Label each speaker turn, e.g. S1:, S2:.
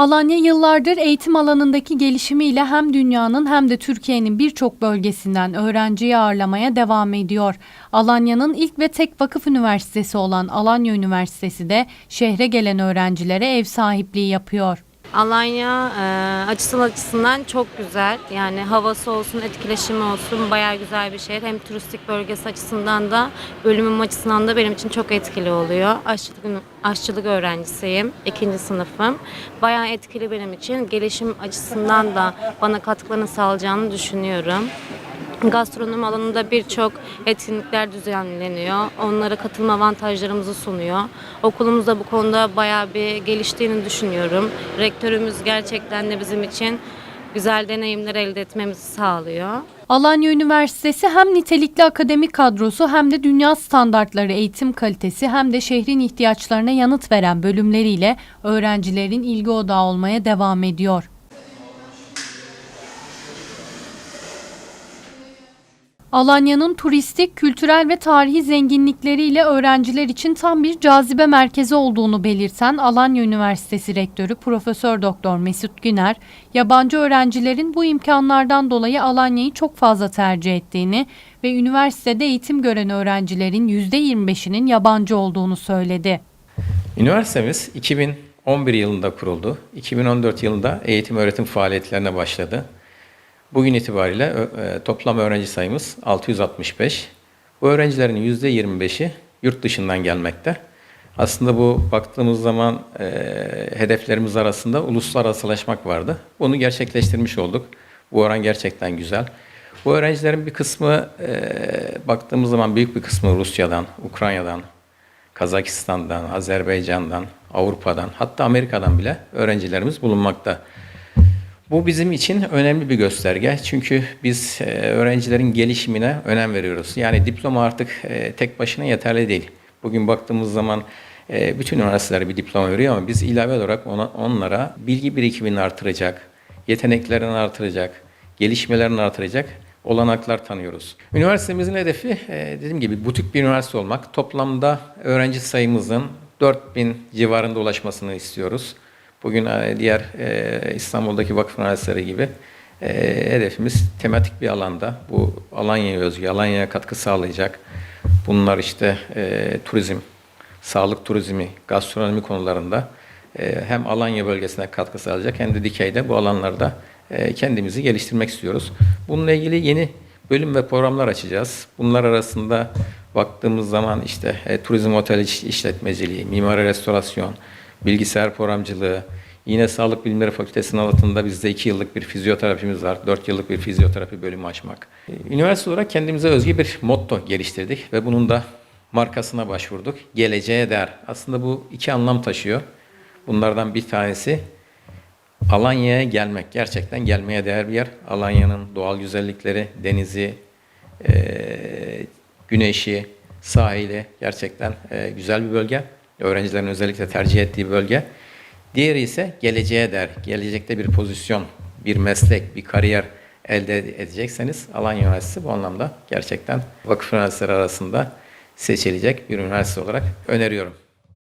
S1: Alanya yıllardır eğitim alanındaki gelişimiyle hem dünyanın hem de Türkiye'nin birçok bölgesinden öğrenciyi ağırlamaya devam ediyor. Alanya'nın ilk ve tek vakıf üniversitesi olan Alanya Üniversitesi de şehre gelen öğrencilere ev sahipliği yapıyor.
S2: Alanya e, açısal açısından çok güzel. Yani havası olsun, etkileşimi olsun bayağı güzel bir şehir. Hem turistik bölgesi açısından da bölümüm açısından da benim için çok etkili oluyor. Aşçılık, aşçılık öğrencisiyim. ikinci sınıfım. Bayağı etkili benim için. Gelişim açısından da bana katkılarını sağlayacağını düşünüyorum. Gastronomi alanında birçok etkinlikler düzenleniyor. Onlara katılma avantajlarımızı sunuyor. Okulumuz da bu konuda bayağı bir geliştiğini düşünüyorum. Rektörümüz gerçekten de bizim için güzel deneyimler elde etmemizi sağlıyor.
S1: Alanya Üniversitesi hem nitelikli akademik kadrosu hem de dünya standartları eğitim kalitesi hem de şehrin ihtiyaçlarına yanıt veren bölümleriyle öğrencilerin ilgi odağı olmaya devam ediyor. Alanya'nın turistik, kültürel ve tarihi zenginlikleriyle öğrenciler için tam bir cazibe merkezi olduğunu belirten Alanya Üniversitesi Rektörü Profesör Doktor Mesut Güner, yabancı öğrencilerin bu imkanlardan dolayı Alanya'yı çok fazla tercih ettiğini ve üniversitede eğitim gören öğrencilerin %25'inin yabancı olduğunu söyledi.
S3: Üniversitemiz 2011 yılında kuruldu. 2014 yılında eğitim öğretim faaliyetlerine başladı. Bugün itibariyle e, toplam öğrenci sayımız 665. Bu öğrencilerin %25'i yurt dışından gelmekte. Aslında bu baktığımız zaman e, hedeflerimiz arasında uluslararasılaşmak vardı. Bunu gerçekleştirmiş olduk. Bu oran gerçekten güzel. Bu öğrencilerin bir kısmı e, baktığımız zaman büyük bir kısmı Rusya'dan, Ukrayna'dan, Kazakistan'dan, Azerbaycan'dan, Avrupa'dan hatta Amerika'dan bile öğrencilerimiz bulunmakta. Bu bizim için önemli bir gösterge. Çünkü biz e, öğrencilerin gelişimine önem veriyoruz. Yani diploma artık e, tek başına yeterli değil. Bugün baktığımız zaman e, bütün üniversiteler bir diploma veriyor ama biz ilave olarak ona, onlara bilgi birikimini artıracak, yeteneklerini artıracak, gelişmelerini artıracak olanaklar tanıyoruz. Üniversitemizin hedefi dediğim gibi butik bir üniversite olmak. Toplamda öğrenci sayımızın 4000 civarında ulaşmasını istiyoruz. Bugün e, diğer e, İstanbul'daki vakıf üniversiteleri gibi e, hedefimiz tematik bir alanda. Bu Alanya'ya özgü, Alanya'ya katkı sağlayacak. Bunlar işte e, turizm, sağlık turizmi, gastronomi konularında hem Alanya bölgesine katkı sağlayacak hem de dikeyde bu alanlarda e, kendimizi geliştirmek istiyoruz. Bununla ilgili yeni bölüm ve programlar açacağız. Bunlar arasında baktığımız zaman işte e, turizm otel iş- işletmeciliği, mimari restorasyon, bilgisayar programcılığı, yine Sağlık Bilimleri Fakültesi'nin altında bizde 2 yıllık bir fizyoterapimiz var. 4 yıllık bir fizyoterapi bölümü açmak. E, Üniversite olarak kendimize özgü bir motto geliştirdik ve bunun da markasına başvurduk. Geleceğe değer. Aslında bu iki anlam taşıyor. Bunlardan bir tanesi Alanya'ya gelmek. Gerçekten gelmeye değer bir yer. Alanya'nın doğal güzellikleri, denizi, eee, güneşi, sahili gerçekten eee, güzel bir bölge. Öğrencilerin özellikle tercih ettiği bölge. Diğeri ise geleceğe değer. Gelecekte bir pozisyon, bir meslek, bir kariyer elde edecekseniz Alanya Üniversitesi bu anlamda gerçekten vakıf üniversiteleri arasında seçilecek bir üniversite olarak öneriyorum.